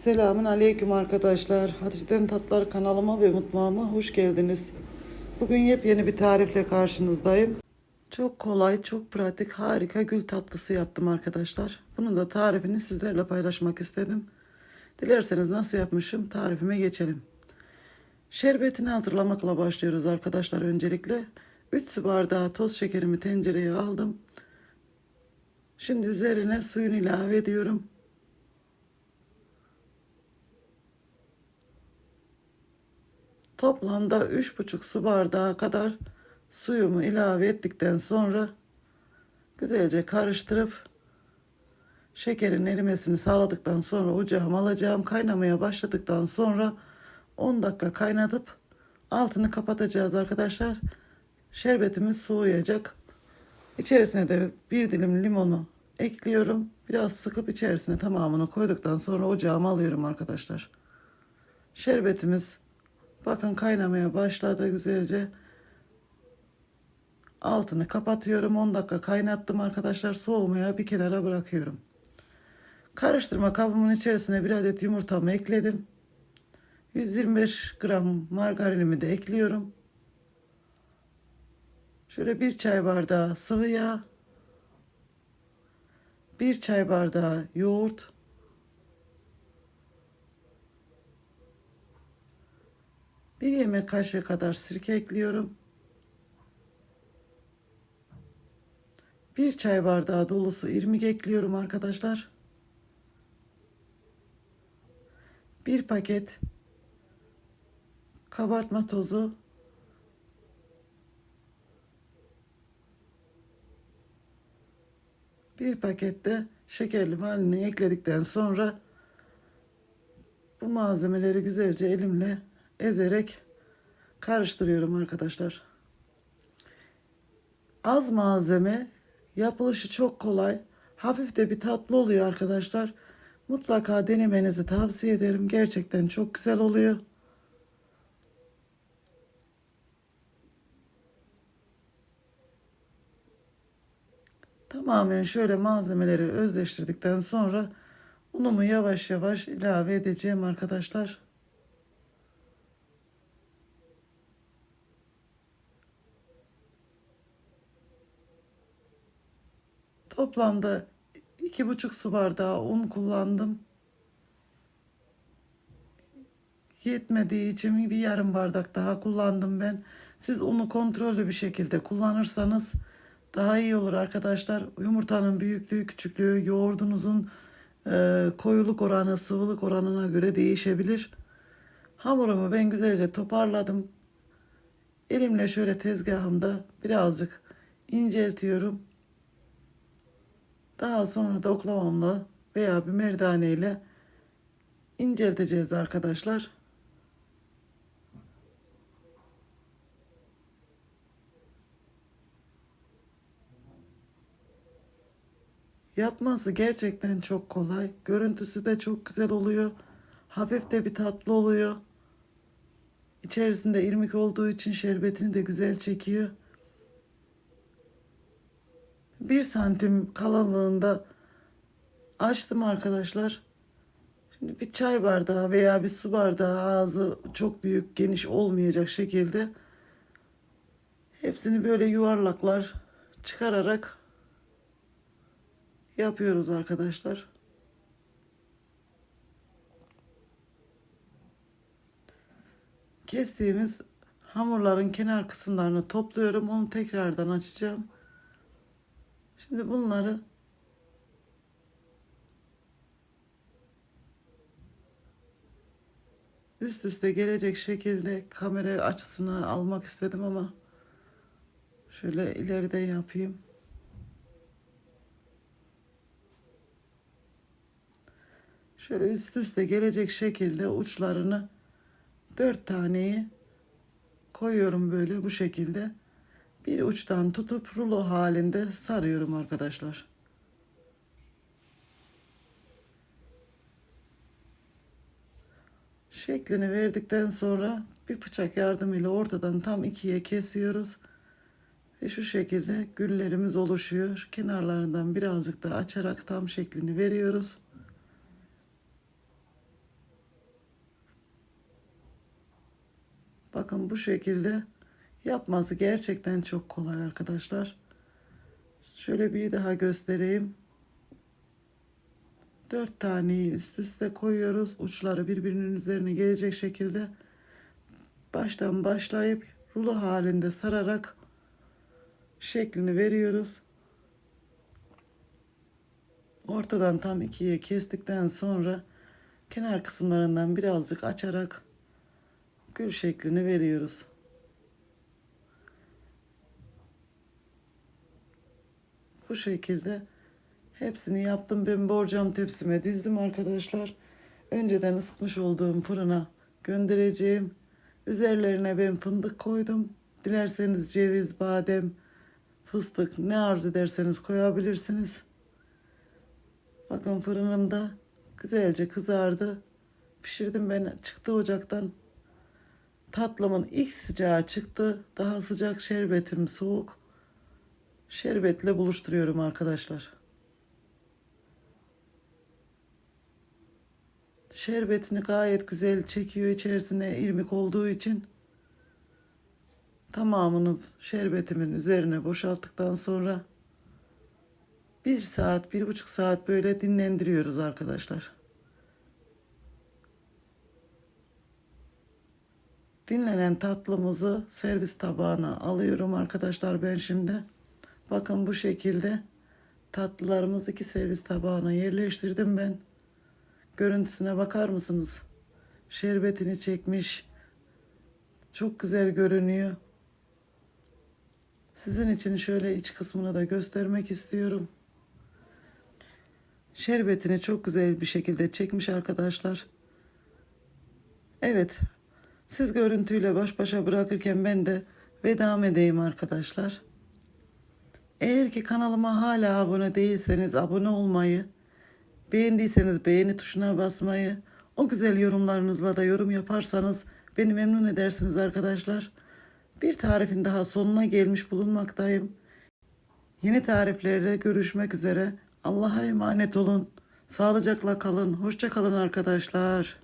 Selamun Aleyküm arkadaşlar. Hatice'den Tatlar kanalıma ve mutfağıma hoş geldiniz. Bugün yepyeni bir tarifle karşınızdayım. Çok kolay, çok pratik, harika gül tatlısı yaptım arkadaşlar. Bunun da tarifini sizlerle paylaşmak istedim. Dilerseniz nasıl yapmışım tarifime geçelim. Şerbetini hazırlamakla başlıyoruz arkadaşlar öncelikle. 3 su bardağı toz şekerimi tencereye aldım. Şimdi üzerine suyunu ilave ediyorum. Toplamda 3,5 su bardağı kadar suyumu ilave ettikten sonra güzelce karıştırıp şekerin erimesini sağladıktan sonra ocağıma alacağım. Kaynamaya başladıktan sonra 10 dakika kaynatıp altını kapatacağız arkadaşlar. Şerbetimiz soğuyacak. İçerisine de bir dilim limonu ekliyorum. Biraz sıkıp içerisine tamamını koyduktan sonra ocağıma alıyorum arkadaşlar. Şerbetimiz bakın kaynamaya başladı güzelce. Altını kapatıyorum. 10 dakika kaynattım arkadaşlar. Soğumaya bir kenara bırakıyorum. Karıştırma kabımın içerisine bir adet yumurtamı ekledim. 125 gram margarinimi de ekliyorum. Şöyle bir çay bardağı sıvı yağ. Bir çay bardağı yoğurt. Bir yemek kaşığı kadar sirke ekliyorum. Bir çay bardağı dolusu irmik ekliyorum arkadaşlar. Bir paket kabartma tozu. Bir pakette şekerli vanilini ekledikten sonra bu malzemeleri güzelce elimle ezerek karıştırıyorum arkadaşlar. Az malzeme yapılışı çok kolay. Hafif de bir tatlı oluyor arkadaşlar. Mutlaka denemenizi tavsiye ederim. Gerçekten çok güzel oluyor. Tamamen şöyle malzemeleri özleştirdikten sonra unumu yavaş yavaş ilave edeceğim arkadaşlar. Toplamda iki buçuk su bardağı un kullandım. Yetmediği için bir yarım bardak daha kullandım ben. Siz unu kontrollü bir şekilde kullanırsanız daha iyi olur arkadaşlar. Yumurtanın büyüklüğü, küçüklüğü, yoğurdunuzun e, koyuluk oranı, sıvılık oranına göre değişebilir. Hamurumu ben güzelce toparladım. Elimle şöyle tezgahımda birazcık inceltiyorum. Daha sonra da oklavamla veya bir merdane ile incelteceğiz arkadaşlar. Yapması gerçekten çok kolay. Görüntüsü de çok güzel oluyor. Hafif de bir tatlı oluyor. İçerisinde irmik olduğu için şerbetini de güzel çekiyor. Bir santim kalınlığında açtım arkadaşlar. Şimdi bir çay bardağı veya bir su bardağı ağzı çok büyük geniş olmayacak şekilde hepsini böyle yuvarlaklar çıkararak yapıyoruz arkadaşlar. Kestiğimiz hamurların kenar kısımlarını topluyorum. Onu tekrardan açacağım. Şimdi bunları üst üste gelecek şekilde kamera açısını almak istedim ama şöyle ileride yapayım. Şöyle üst üste gelecek şekilde uçlarını dört taneyi koyuyorum böyle bu şekilde bir uçtan tutup rulo halinde sarıyorum arkadaşlar. Şeklini verdikten sonra bir bıçak yardımıyla ortadan tam ikiye kesiyoruz. Ve şu şekilde güllerimiz oluşuyor. Kenarlarından birazcık da açarak tam şeklini veriyoruz. Bakın bu şekilde yapması gerçekten çok kolay arkadaşlar. Şöyle bir daha göstereyim. Dört taneyi üst üste koyuyoruz. Uçları birbirinin üzerine gelecek şekilde baştan başlayıp rulo halinde sararak şeklini veriyoruz. Ortadan tam ikiye kestikten sonra kenar kısımlarından birazcık açarak gül şeklini veriyoruz. Bu şekilde hepsini yaptım. Ben borcam tepsime dizdim arkadaşlar. Önceden ısıtmış olduğum fırına göndereceğim. Üzerlerine ben fındık koydum. Dilerseniz ceviz, badem, fıstık ne arzu ederseniz koyabilirsiniz. Bakın fırınımda güzelce kızardı. Pişirdim ben çıktı ocaktan. Tatlımın ilk sıcağı çıktı. Daha sıcak şerbetim soğuk. Şerbetle buluşturuyorum arkadaşlar. Şerbetini gayet güzel çekiyor içerisine irmik olduğu için. Tamamını şerbetimin üzerine boşalttıktan sonra bir saat, bir buçuk saat böyle dinlendiriyoruz arkadaşlar. Dinlenen tatlımızı servis tabağına alıyorum arkadaşlar ben şimdi. Bakın bu şekilde tatlılarımızı iki servis tabağına yerleştirdim ben. Görüntüsüne bakar mısınız? Şerbetini çekmiş. Çok güzel görünüyor. Sizin için şöyle iç kısmını da göstermek istiyorum. Şerbetini çok güzel bir şekilde çekmiş arkadaşlar. Evet. Siz görüntüyle baş başa bırakırken ben de vedam edeyim arkadaşlar. Eğer ki kanalıma hala abone değilseniz abone olmayı, beğendiyseniz beğeni tuşuna basmayı, o güzel yorumlarınızla da yorum yaparsanız beni memnun edersiniz arkadaşlar. Bir tarifin daha sonuna gelmiş bulunmaktayım. Yeni tariflerde görüşmek üzere. Allah'a emanet olun. Sağlıcakla kalın. Hoşça kalın arkadaşlar.